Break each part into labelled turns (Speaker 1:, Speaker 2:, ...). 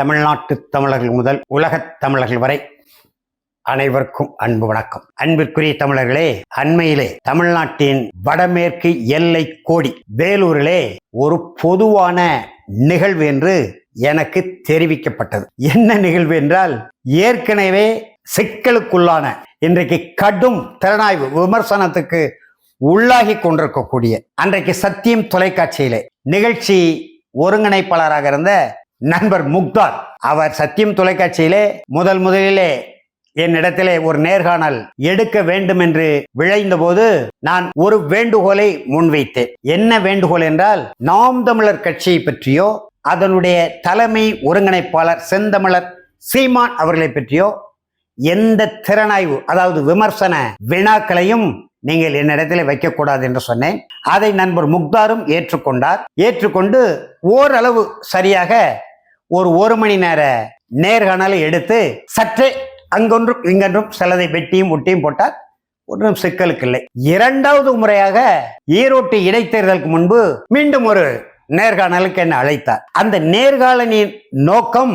Speaker 1: தமிழ்நாட்டு தமிழர்கள் முதல் உலகத் தமிழர்கள் வரை அனைவருக்கும் அன்பு வணக்கம். அன்பிற்குரிய தமிழர்களே அண்மையிலே தமிழ்நாட்டின் வடமேற்கு எல்லை கோடி வேலூரிலே ஒரு பொதுவான நிகழ்வு என்று எனக்கு தெரிவிக்கப்பட்டது. என்ன நிகழ்வு என்றால் ஏற்கனவே சிக்கலுக்குள்ளான இன்றைக்கு கடும் திறனாய்வு விமர்சனத்துக்கு உள்ளாகி கொண்டிருக்கக்கூடிய அன்றைக்கு சத்தியம் தொலைக்காட்சியிலே நிகழ்ச்சி ஒருங்கிணைப்பாளராக இருந்த நண்பர் முக்தார். அவர் சத்தியம் தொலைக்காட்சியிலே முதல் முதலிலே என்னிடத்திலே ஒரு நேர்காணல் எடுக்க வேண்டும் என்று விழைந்த போது நான் ஒரு வேண்டுகோளை முன்வைத்தேன். என்ன வேண்டுகோள் என்றால் நாம் தமிழர் கட்சியை பற்றியோ அதனுடைய தலைமை ஒருங்கிணைப்பாளர் செந்தமிழர் சீமான் அவர்களை பற்றியோ எந்த திறனாய்வு அதாவது விமர்சன வினாக்களையும் நீங்கள் என்னிடத்தில் வைக்கக்கூடாது என்று சொன்னேன். அதை நண்பர் முக்தாரும் ஏற்றுக்கொண்டார். ஏற்றுக்கொண்டு ஓரளவு சரியாக ஒரு ஒரு மணி நேர நேர்காணலை எடுத்து சற்றே அங்கொன்றும் இங்கொன்றும் சிலதை வெட்டியும் ஒட்டியும் போட்டால் ஒன்றும் சிக்கலுக்கு இல்லை. இரண்டாவது முறையாக ஈரோட்டு இடைத்தேர்தலுக்கு முன்பு மீண்டும் ஒரு நேர்காணலுக்கு என்ன அழைத்தார். அந்த நேர்காணலின் நோக்கம்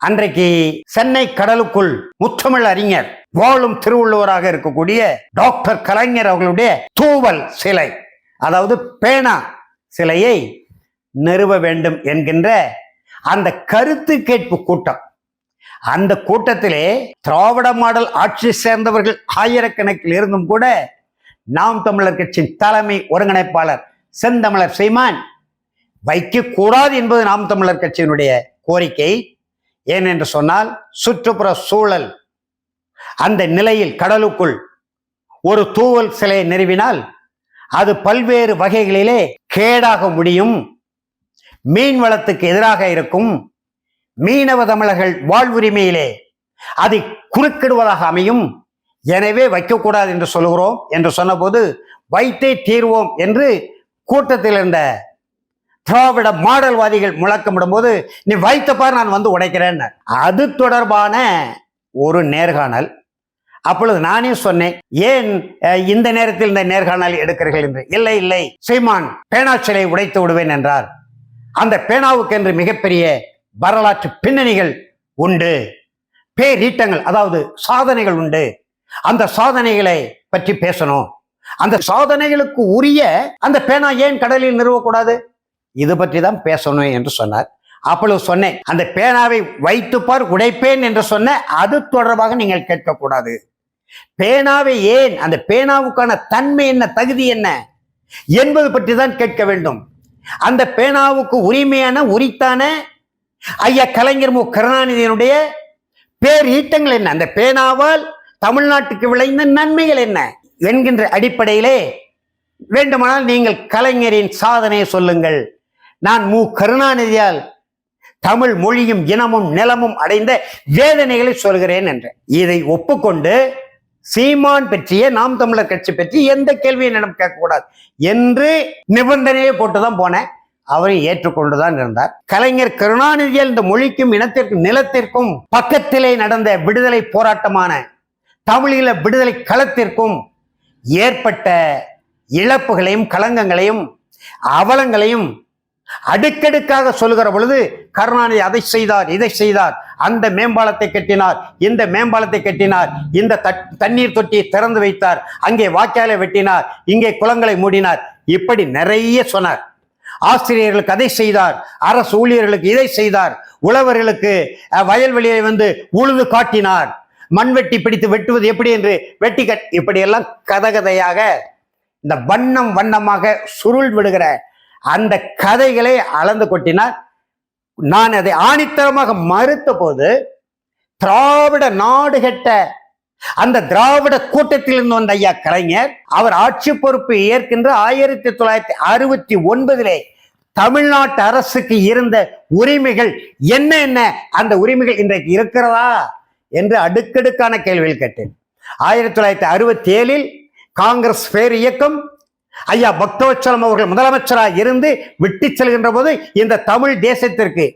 Speaker 1: அன்றைக்கு சென்னை கடலுக்குள் முத்தமிழ் அறிஞர் வாழும் திருவள்ளுவராக இருக்கக்கூடிய டாக்டர் கலைஞர் அவர்களுடைய தூவல் சிலை அதாவது பேனா சிலையை நிறுவ வேண்டும் என்கின்ற அந்த கருத்து கேட்பு கூட்டம். அந்த கூட்டத்திலே திராவிட மாடல் ஆட்சி சேர்ந்தவர்கள் ஆயிரக்கணக்கில் இருந்தும் கூட நாம் தமிழர் கட்சியின் தலைமை ஒருங்கிணைப்பாளர் செந்தமிழர் சீமான் வைக்கக்கூடாது என்பது நாம் தமிழர் கட்சியினுடைய கோரிக்கை. ஏனென்று சொன்னால் சுற்றுப்புற சூழல் அந்த நிலையில் கடலுக்குள் ஒரு தூவல் சிலையை நிறுவினால் அது பல்வேறு வகைகளிலே கேடாக முடியும். மீன் வளத்துக்கு எதிராக இருக்கும் மீனவ தமிழர்கள் வாழ்வுரிமையிலே அதை குறுக்கிடுவதாக அமையும். எனவே வைக்கக்கூடாது என்று சொல்கிறோம் என்று சொன்னபோது வைத்தே தீர்வோம் என்று கூட்டத்தில் இருந்த திராவிட மாடல்வாதிகள் முழக்கமிடும் போது நீ வைத்த பார் நான் வந்து உடைக்கிறேன். அது தொடர்பான ஒரு நேர்காணல். அப்பொழுது நானே சொன்னேன் ஏன் இந்த நேரத்தில் இந்த நேர்காணல் எடுக்கிறீர்கள் என்று? இல்லை இல்லை சீமான் பேனாச்சலை உடைத்து விடுவேன் என்றார். அந்த பேனாவுக்கு என்று மிகப்பெரிய வரலாற்று பின்னணிகள் உண்டு. பேரீட்டங்கள் அதாவது சாதனைகள் உண்டு. அந்த சாதனைகளை பற்றி பேசணும். அந்த சாதனைகளுக்கு உரிய அந்த பேனா ஏன் கடலில் நிறுவக்கூடாது? இது பற்றி தான் பேசணும் என்று சொன்னார். அப்பொழுது சொன்னேன் அந்த பேனாவை வைத்துப்பார் உடைப்பேன் என்று சொன்ன அது தொடர்பாக நீங்கள் கேட்கக்கூடாது. பேனாவை ஏன் அந்த பேனாவுக்கான தன்மை என்ன தகுதி என்ன என்பது பற்றி தான் கேட்க வேண்டும். அந்த பேனாவுக்கு உரிமையான உரித்தான ஐயா கலைஞர் மு. கருணாநிதியினுடைய பேர் ஈட்டங்கள் என்ன? அந்த பேனாவால் தமிழ்நாட்டுக்கு விளைந்த நன்மைகள் என்ன? என்கின்ற அடிப்படையிலே வேண்டுமானால் நீங்கள் கலைஞரின் சாதனையை சொல்லுங்கள். நான் மு. கருணாநிதியால் தமிழ் மொழியும் இனமும் நிலமும் அடைந்த வேதனைகளை சொல்கிறேன் என்று இதை ஒப்புக்கொண்டு சீமான் பற்றிய நாம் தமிழர் கட்சி பற்றி எந்த கேள்வியும் என்னிடம் கேட்கக்கூடாது என்று நிபந்தனையை போட்டுதான் போனேன். அவரை ஏற்றுக்கொண்டுதான் இருந்தார். கலைஞர் கருணாநிதியால் இந்த மொழிக்கும் இனத்திற்கும் நிலத்திற்கும் பக்கத்திலே நடந்த விடுதலை போராட்டமான தமிழீழ விடுதலை களத்திற்கும் ஏற்பட்ட இழப்புகளையும் களங்கங்களையும் அவலங்களையும் அடுக்கடுக்காக சொல்லுகிற பொழுது கருணாநிதி அதை செய்தார் இதை செய்தார். அந்த மேம்பாலத்தை கட்டினார் இந்த மேம்பாலத்தை கட்டினார். இந்த தண்ணீர் தொட்டியை திறந்து வைத்தார். அங்கே வாய்க்காலை வெட்டினார். இங்கே குளங்களை மூடினார். இப்படி நிறைய சொன்னார். ஆசிரியர்களுக்கு அதை செய்தார். அரசு ஊழியர்களுக்கு இதை செய்தார். உழவர்களுக்கு வயல்வெளியை வந்து உழுது காட்டினார். மண்வெட்டி பிடித்து வெட்டுவது எப்படி என்று வெட்டி கட் இப்படியெல்லாம் கதகதையாக இந்த வண்ணம் வண்ணமாக சுருள் விடுகிற அந்த கதைகளை அளந்து கொட்டினார். நான் அதை ஆணித்தரமாக மறுத்த போது திராவிட நாடு கெட்ட அந்த திராவிட கூட்டத்தில் இருந்து வந்த ஐயா கலைஞர் அவர் ஆட்சி பொறுப்பு ஏற்கின்ற ஆயிரத்தி தொள்ளாயிரத்தி அறுபத்தி ஒன்பதிலே தமிழ்நாட்டு அரசுக்கு இருந்த உரிமைகள் என்ன என்ன? அந்த உரிமைகள் இன்றைக்கு இருக்கிறதா? என்று அடுக்கடுக்கான கேள்வியில் கேட்டேன். ஆயிரத்தி தொள்ளாயிரத்தி அறுபத்தி ஏழில் காங்கிரஸ் பேர் இயக்கம் ஐயா பக்தவச்சலம் அவர்கள் முதலமைச்சராக இருந்து விட்டு செல்கின்ற போது இந்த தமிழ் தேசத்திற்கு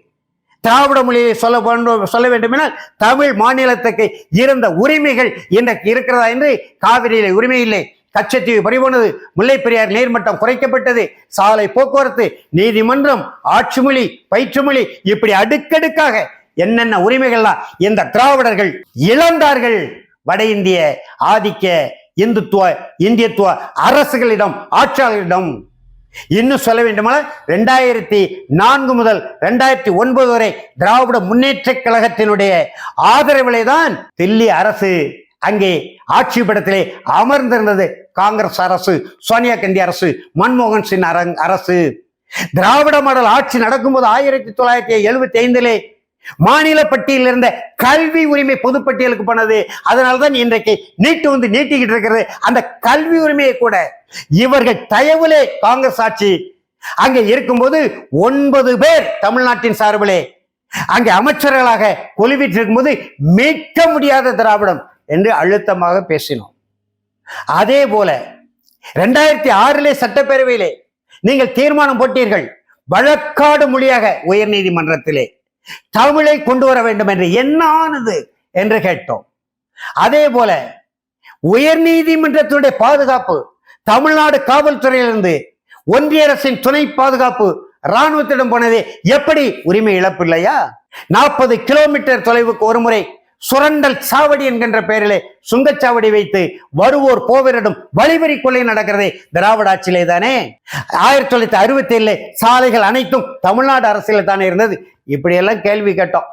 Speaker 1: திராவிட மொழியை சொல்ல வேண்டும் சொல்ல வேண்டுமென்றால் தமிழ் மாநிலத்துக்கு இருந்த உரிமைகள் இன்றைக்கு இருக்கிறதா என்று காவிரியிலே உரிமை இல்லை. கச்சத்தீவு பறிபோனது முல்லை பெரியார் நீர்மட்டம் குறைக்கப்பட்டது சாலை போக்குவரத்து நீதிமன்றம் ஆட்சி மொழி பயிற்று மொழி இப்படி அடுக்கடுக்காக என்னென்ன உரிமைகள்லாம் இந்த திராவிடர்கள் இழந்தார்கள். வட இந்திய ஆதிக்க இந்துத்துவ இந்தியத்துவ அரசுகளிடம் ஆட்சியாளர்களிடம் இன்னும் சொல்ல வேண்டுமானால் ரெண்டாயிரத்தி நான்கு முதல் ரெண்டாயிரத்தி ஒன்பது வரை திராவிட முன்னேற்ற கழகத்தினுடைய ஆதரவிலே தான் தில்லி அரசு அங்கே ஆட்சி படத்திலே அமர்ந்திருந்தது. காங்கிரஸ் அரசு சோனியா காந்தி அரசு மன்மோகன் சிங் அரங் அரசு. திராவிட மாடல் ஆட்சி நடக்கும்போது ஆயிரத்தி தொள்ளாயிரத்தி எழுபத்தி ஐந்திலே மாநில பட்டியலில் இருந்த கல்வி உரிமை பொதுப்பட்டியலுக்கு போனது. அதனால்தான் இன்றைக்கு நீட்டு வந்து நீட்டிக்கிட்டு இருக்கிறது. அந்த கல்வி உரிமையை கூட இவர்கள் தயவுலே காங்கிரஸ் ஆட்சி அங்கே இருக்கும்போது ஒன்பது பேர் தமிழ்நாட்டின் சார்பிலே அங்கே அமைச்சர்களாக கொலுவிட்டு இருக்கும்போது மீட்க முடியாத திராவிடம் என்று அழுத்தமாக பேசினோம். அதே போல ரெண்டாயிரத்தி ஆறிலே சட்டப்பேரவையிலே நீங்கள் தீர்மானம் போட்டீர்கள். வழக்காடு மொழியாக உயர் நீதிமன்றத்திலே தமிழை கொண்டு வர வேண்டும் என்று என்னானது என்று கேட்டோம். அதே போல உயர் நீதிமன்றத்தினுடைய பாதுகாப்பு தமிழ்நாடு காவல்துறையிலிருந்து ஒன்றிய அரசின் துணை பாதுகாப்பு ராணுவத்திடம் போனது எப்படி? உரிமை இழப்பு இல்லையா? நாற்பது கிலோமீட்டர் தொலைவுக்கு ஒரு முறை சுரண்டல் சாவடி என்கின்ற பெயரிலே சுங்கச்சாவடி வைத்து வருவோர் போவரிடம் வழிபறி கொலை நடக்கிறதே திராவிட ஆட்சியிலே தானே? ஆயிரத்தி தொள்ளாயிரத்தி அறுபத்தி ஏழுல சாலைகள் அனைத்தும் தமிழ்நாடு அரசியல தானே இருந்தது? இப்படியெல்லாம் கேள்வி கேட்டோம்.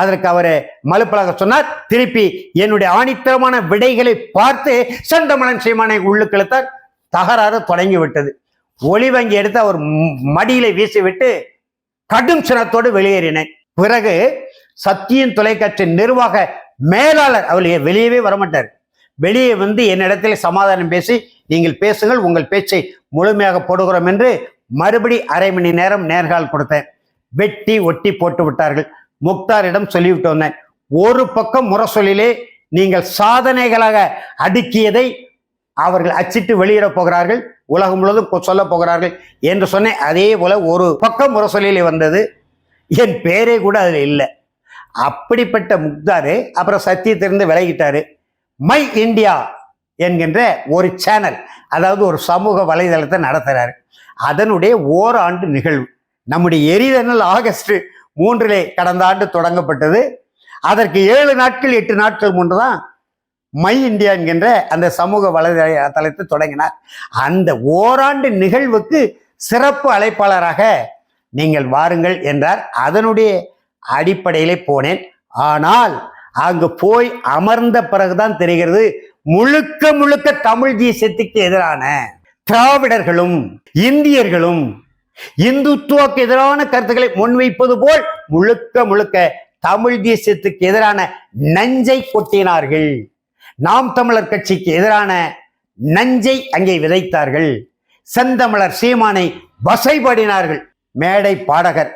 Speaker 1: அதற்கு அவர் மலுப்பலாக சொன்னார் திருப்பி என்னுடைய ஆணித்தரமான விடைகளை பார்த்து செந்தமலன் சீமானை உள்ளுக்கிழத்தார் தகராறு தொடங்கி விட்டது. ஒளி வங்கி எடுத்து அவர் மடியில வீசிவிட்டு கடும் சினத்தோடு வெளியேறினேன். பிறகு சத்தியம் தொலைக்காட்சி நிர்வாக மேலாளர் அவர் வெளியவே வரமாட்டார். வெளியே வந்து என்னிடத்தில் சமாதானம் பேசி நீங்கள் பேசுங்கள் உங்கள் பேச்சை முழுமையாக போடுகிறோம் என்று மறுபடி அரை மணி நேரம் நேர்கால் கொடுத்தேன். வெட்டி ஒட்டி போட்டு விட்டார்கள். முக்தாரிடம் சொல்லிவிட்டு வந்தேன். ஒரு பக்கம் முரசொலிலே நீங்கள் சாதனைகளாக அடுக்கியதை அவர்கள் அச்சிட்டு வெளியிட போகிறார்கள் உலகம் முழுவதும் சொல்ல போகிறார்கள் என்று சொன்னேன். அதே போல ஒரு பக்கம் முரசொலியிலே வந்தது. என் பேரே கூட அதில் இல்லை. அப்படிப்பட்ட முக்தாரு அப்புறம் சத்தியத்திலிருந்து விலகிட்டாரு. மை இந்தியா என்கின்ற ஒரு சேனல் அதாவது ஒரு சமூக வலைதளத்தை நடத்துகிறாரு அதனுடைய ஓராண்டு நிகழ்வு. நம்முடைய எரிதனல் ஆகஸ்ட் மூன்றிலே கடந்த ஆண்டு தொடங்கப்பட்டது. அதற்கு ஏழு நாட்கள் எட்டு நாட்கள் முன்பு தான் மை இந்தியா என்கின்ற அந்த சமூக வலைதளத்தை தொடங்கினார். அந்த ஓராண்டு நிகழ்வுக்கு சிறப்பு அழைப்பாளராக நீங்கள் வாருங்கள் என்றார். அதனுடைய அடிப்படையிலே போனேன். ஆனால் அங்கு போய் அமர்ந்த பிறகுதான் தெரிகிறது முழுக்க முழுக்க தமிழ் தேசியத்துக்கு எதிரான திராவிடர்களும் இந்தியர்களும் இந்துத்துவக்கு எதிரான கருத்துக்களை முன்வைப்பது போல் முழுக்க முழுக்க தமிழ் தேசியத்துக்கு எதிரான நஞ்சை கொட்டினார்கள். நாம் தமிழர் கட்சிக்கு எதிரான நஞ்சை அங்கே விதைத்தார்கள். செந்தமிழர் சீமானை வசைபாடினார்கள். மேடை பாடகர்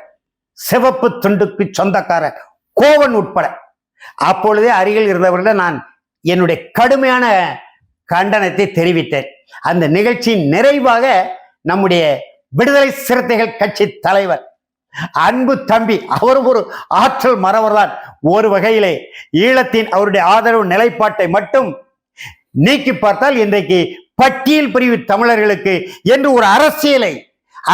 Speaker 1: சிவப்பு துண்டுக்கு சொந்தக்காரர் கோவன் உட்பட. அப்பொழுதே அருகில் இருந்தவர்களிடம் நான் என்னுடைய கடுமையான கண்டனத்தை தெரிவித்தேன். அந்த நிகழ்ச்சியின் நிறைவாக நம்முடைய விடுதலை சிறுத்தைகள் கட்சி தலைவர் அன்பு தம்பி அவர் ஒரு ஆற்றல் மறவர்தான். ஒரு வகையிலே ஈழத்தின் அவருடைய ஆதரவு நிலைப்பாட்டை மட்டும் நீக்கி பார்த்தால் இன்றைக்கு பட்டியல் பிரிவு தமிழர்களுக்கு என்று ஒரு அரசியலை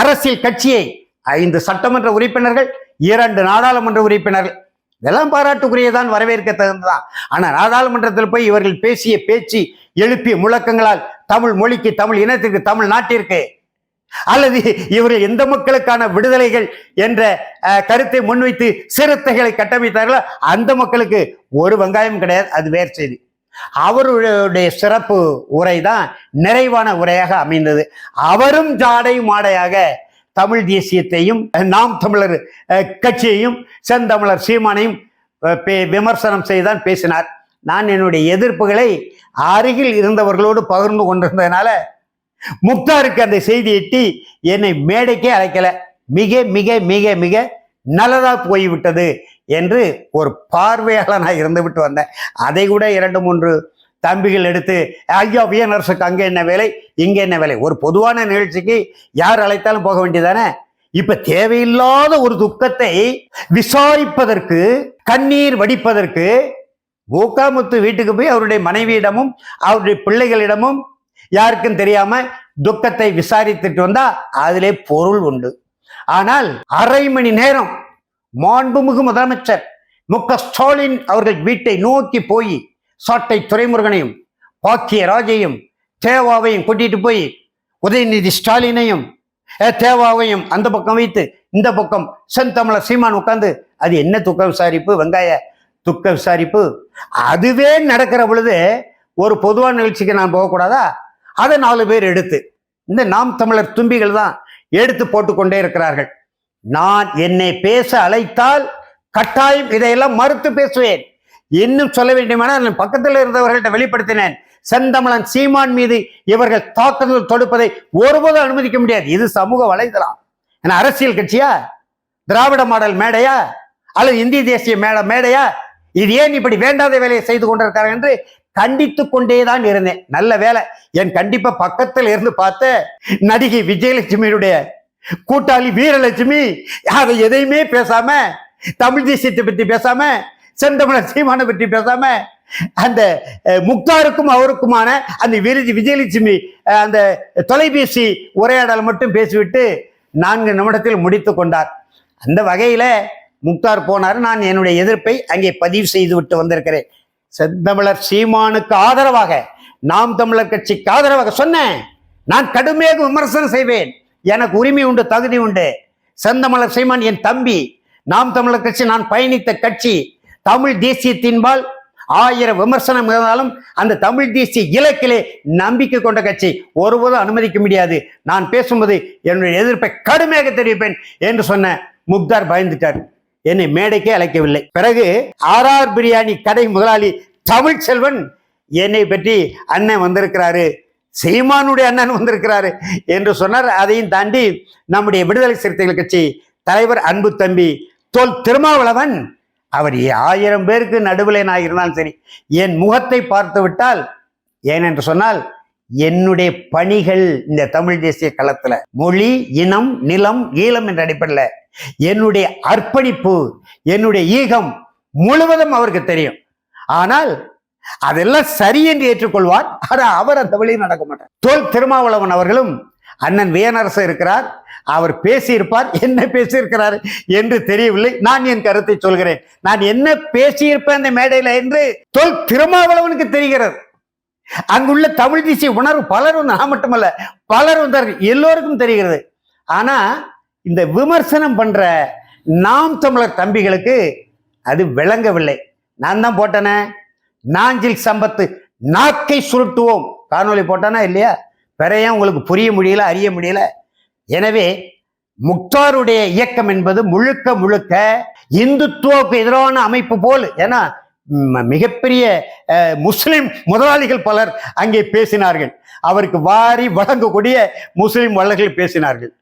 Speaker 1: அரசியல் கட்சியை ஐந்து சட்டமன்ற உறுப்பினர்கள் இரண்டு நாடாளுமன்ற உறுப்பினர்கள். இதெல்லாம் பாராட்டுக்குரியதான் வரவேற்க தகுந்ததான் ஆனா நாடாளுமன்றத்தில் போய் இவர்கள் பேசிய பேச்சு எழுப்பிய முழக்கங்களால் தமிழ் மொழிக்கு தமிழ் இனத்திற்கு தமிழ் நாட்டிற்கு அல்லது இவர்கள் எந்த மக்களுக்கான விடுதலைகள் என்ற கருத்தை முன்வைத்து சிறுத்தைகளை கட்டமைத்தார்களோ அந்த மக்களுக்கு ஒரு வெங்காயம் கிடையாது அது வேறு செய்தி. அவருடைய சிறப்பு உரை தான் நிறைவான உரையாக அமைந்தது. அவரும் ஜாடை மாடையாக தமிழ் தேசியத்தையும் நாம் தமிழர் கட்சியையும் செந்தமிழர் சீமானையும் பே- விமர்சனம் செய்துதான் பேசினார். நான் என்னுடைய எதிர்ப்புகளை அருகில் இருந்தவர்களோடு பகிர்ந்து கொண்டிருந்ததுனால முக்தாருக்கு அந்த செய்தி எட்டி என்னை மேடைக்கே அழைக்கல. மிக மிக மிக மிக நல்லதா போய்விட்டது என்று ஒரு பார்வையாளனாக இருந்து விட்டு வந்தேன். அதை கூட இரண்டு மூன்று தம்பிகள் எடுத்து ஐயா வியனரசுக்கு அங்கே என்ன வேலை? இங்கே என்ன வேலை? ஒரு பொதுவான நிகழ்ச்சிக்கு யார் அழைத்தாலும் போக வேண்டியதானே? இப்ப தேவையில்லாத ஒரு துக்கத்தை விசாரிப்பதற்கு கண்ணீர் வடிப்பதற்கு கோகாமுத்து வீட்டுக்கு போய் அவருடைய மனைவியிடமும் அவருடைய பிள்ளைகளிடமும் யாருக்கும் தெரியாம துக்கத்தை விசாரித்துட்டு வந்தா அதிலே பொருள் உண்டு. ஆனால் அரை மணி நேரம் மாண்புமிகு முதலமைச்சர் மு க ஸ்டாலின் அவர்கள் வீட்டை நோக்கி போய் சாட்டை துரைமுருகனையும் பாக்கிய ராஜையும் தேவாவையும் கூட்டிட்டு போய் உதயநிதி ஸ்டாலினையும் தேவாவையும் அந்த பக்கம் வைத்து இந்த பக்கம் செந்தமிழர் சீமான் உட்காந்து அது என்ன துக்க விசாரிப்பு வெங்காய துக்க விசாரிப்பு? அதுவே நடக்கிற பொழுது ஒரு பொதுவான நிகழ்ச்சிக்கு நான் போகக்கூடாதா? அதை நாலு பேர் எடுத்து இந்த நாம் தமிழர் தும்பிகள் தான் எடுத்து போட்டுக்கொண்டே இருக்கிறார்கள். நான் என்னை பேச அழைத்தால் கட்டாயம் இதையெல்லாம் மறுத்து பேசுவேன். இன்னும் சொல்ல வேண்டுமானால் நான் பக்கத்தில் இருந்தவர்கள்ட்ட வெளிப்படுத்தினேன். செந்தமிழன் சீமான் மீது இவர்கள் தாக்குதல் தொடுப்பதை ஒருபோதும் அனுமதிக்க முடியாது. இது சமூக வலைதளம். ஏன்னா அரசியல் கட்சியா? திராவிட மாடல் மேடையா? அல்லது இந்திய தேசிய மேட மேடையா? இது ஏன் இப்படி வேண்டாத வேலையை செய்து கொண்டிருக்கிறார் என்று கண்டித்து கொண்டேதான் இருந்தேன். நல்ல வேலை. என் கண்டிப்பா பக்கத்தில் இருந்து பார்த்த நடிகை விஜயலட்சுமியுடைய கூட்டாளி வீரலட்சுமி அதை எதையுமே பேசாம தமிழ் தேசியத்தை பத்தி பேசாம செந்தமிழர் சீமானை பற்றி பேசாம அந்த முக்தாருக்கும் அவருக்குமான அந்த விருது விஜயலட்சுமி அந்த தொலைபேசி உரையாடல் மட்டும் பேசிவிட்டு நான்கு நிமிடத்தில் முடித்து கொண்டார். அந்த வகையில முக்தார் போனார். நான் என்னுடைய எதிர்ப்பை அங்கே பதிவு செய்து விட்டு வந்திருக்கிறேன். செந்தமிழர் சீமானுக்கு ஆதரவாக நாம் தமிழர் கட்சிக்கு ஆதரவாக சொன்னேன் நான் கடுமையாக விமர்சனம் செய்வேன். எனக்கு உரிமை உண்டு தகுதி உண்டு. செந்தமிழர் சீமான் என் தம்பி. நாம் தமிழர் கட்சி நான் பயணித்த கட்சி. தமிழ் தேசியத்தின்பால் ஆயிரம் விமர்சனம் இருந்தாலும் அந்த தமிழ் தேசிய இலக்கிலே நம்பிக்கை கொண்ட கட்சி ஒருபோதும் அனுமதிக்க முடியாது. நான் பேசும்போது என்னுடைய எதிர்ப்பை கடுமையாக தெரிவிப்பேன் என்று சொன்ன முக்தார் பயந்துட்டார். என்னை மேடைக்கே அழைக்கவில்லை. பிறகு ஆர்ஆர் பிரியாணி கடை முதலாளி தமிழ் செல்வன் என்னை பற்றி அண்ணன் வந்திருக்கிறாரு சீமானுடைய அண்ணன் வந்திருக்கிறாரு என்று சொன்னார். அதையும் தாண்டி நம்முடைய விடுதலை சிறுத்தைகள் கட்சி தலைவர் அன்பு தம்பி தோல் திருமாவளவன் அவர் ஆயிரம் பேருக்கு நடுவில் நான் இருந்தாலும் சரி என் முகத்தை பார்த்து விட்டால் ஏனென்று சொன்னால் என்னுடைய பணிகள் இந்த தமிழ் தேசிய களத்தில் மொழி இனம் நிலம் ஈழம் என்ற அடிப்படையில் என்னுடைய அர்ப்பணிப்பு என்னுடைய ஈகம் முழுவதும் அவருக்கு தெரியும். ஆனால் அதெல்லாம் சரி என்று ஏற்றுக்கொள்வார் ஆனால் அவர் அந்த வழியில் நடக்க மாட்டார். தோல் திருமாவளவன் அவர்களும் அண்ணன் வியனரசு இருக்கிறார். அவர் பேசியிருப்பார். என்ன பேசியிருக்கிறார் என்று தெரியவில்லை. நான் என் கருத்தை சொல்கிறேன். நான் என்ன பேசியிருப்பேன் அந்த மேடையில் என்று தொல் திருமாவளவனுக்கு தெரிகிறது. அங்குள்ள தமிழ் தேசிய உணர்வு பலரும் நான் மட்டுமல்ல பலரும் எல்லோருக்கும் தெரிகிறது. ஆனா இந்த விமர்சனம் பண்ற நாம் தமிழர் தம்பிகளுக்கு அது விளங்கவில்லை. நான் தான் போட்டேனே. நாஞ்சில் சம்பத்து நாக்கை சுருட்டுவோம். காணொளி போட்டானா இல்லையா? வேற ஏன் உங்களுக்கு புரிய முடியல அறிய முடியல? எனவே முக்தாருடைய இயக்கம் என்பது முழுக்க முழுக்க இந்துத்துவக்கு எதிரான அமைப்பு போல். ஏன்னா மிகப்பெரிய முஸ்லிம் முதலாளிகள் பலர் அங்கே பேசினார்கள். அவருக்கு வாரி வழங்கக்கூடிய முஸ்லிம் வள்ளல்கள் பேசினார்கள்.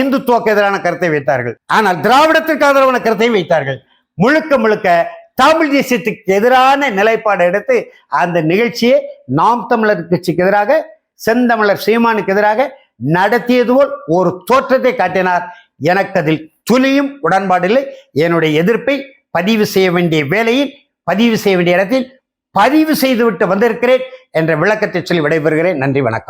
Speaker 1: இந்துத்துவக்கு எதிரான கருத்தை வைத்தார்கள். ஆனால் திராவிடத்திற்கு ஆதரவான கருத்தை வைத்தார்கள். முழுக்க முழுக்க தமிழ் தேசியத்துக்கு எதிரான நிலைப்பாடு எடுத்து அந்த நிகழ்ச்சியை நாம் தமிழர் கட்சிக்கு எதிராக செந்தமிழர் சீமானுக்கு எதிராக நடத்தியது போல் ஒரு தோற்றத்தை காட்டினார். எனக்கு அதில் துளியும் உடன்பாடில்லை. என்னுடைய எதிர்ப்பை பதிவு செய்ய வேண்டிய வேலையில் பதிவு செய்ய வேண்டிய இடத்தில் பதிவு செய்துவிட்டு வந்திருக்கிறேன் என்ற விளக்கத்தை சொல்லி விடைபெறுகிறேன். நன்றி வணக்கம்.